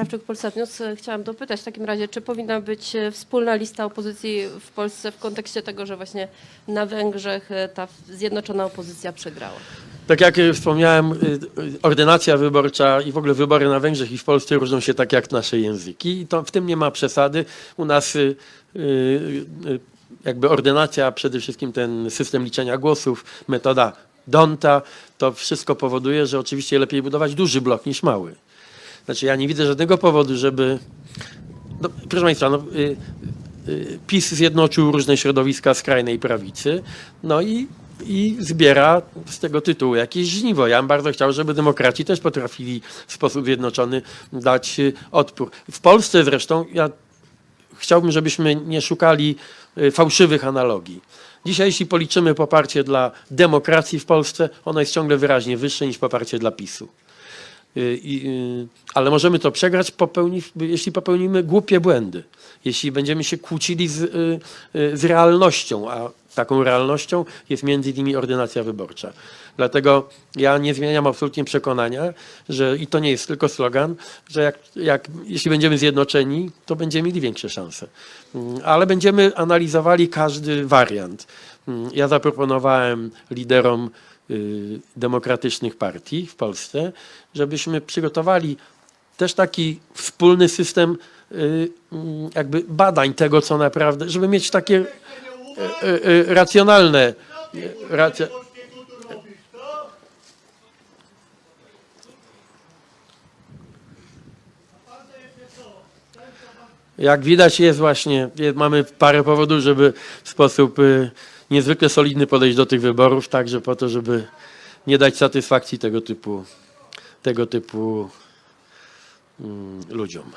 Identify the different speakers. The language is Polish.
Speaker 1: Krawczyk, Polsat News. Chciałam dopytać w takim razie, czy powinna być e, wspólna lista opozycji w Polsce w kontekście tego, że właśnie na Węgrzech e, ta zjednoczona opozycja przegrała?
Speaker 2: Tak jak y, wspomniałem, ordynacja wyborcza i w ogóle wybory na Węgrzech i w Polsce różnią się tak jak nasze języki i to w tym nie ma przesady. U nas jakby ordynacja, przede wszystkim ten system liczenia głosów, metoda Donta, to wszystko powoduje, że oczywiście lepiej budować duży blok niż mały. Znaczy ja nie widzę żadnego powodu, żeby... No, proszę Państwa, no, y, y, PiS zjednoczył różne środowiska skrajnej prawicy, no i, i zbiera z tego tytułu jakieś żniwo. Ja bym bardzo chciał, żeby demokraci też potrafili w sposób zjednoczony dać y, odpór. W Polsce zresztą ja chciałbym, żebyśmy nie szukali fałszywych analogii. Dzisiaj, jeśli policzymy poparcie dla demokracji w Polsce, ono jest ciągle wyraźnie wyższe niż poparcie dla PiSu. Y, y, ale możemy to przegrać, jeśli popełnimy głupie błędy. Jeśli będziemy się kłócili z, y, z realnością, a taką realnością jest między innymi ordynacja wyborcza. Dlatego ja nie zmieniam absolutnie przekonania, że i to nie jest tylko slogan, że jak, jak, jeśli będziemy zjednoczeni, to będziemy mieli większe szanse. Mm, Ale będziemy analizowali każdy wariant. Mm, Ja zaproponowałem liderom demokratycznych partii w Polsce, żebyśmy przygotowali też taki wspólny system y, mm, jakby badań tego, co naprawdę, żeby mieć takie y, y, y, racjonalne y, racja, Jak widać jest właśnie, mamy parę powodów, żeby w sposób y, niezwykle solidny podejść do tych wyborów, także po to, żeby nie dać satysfakcji tego typu, tego typu mm, ludziom.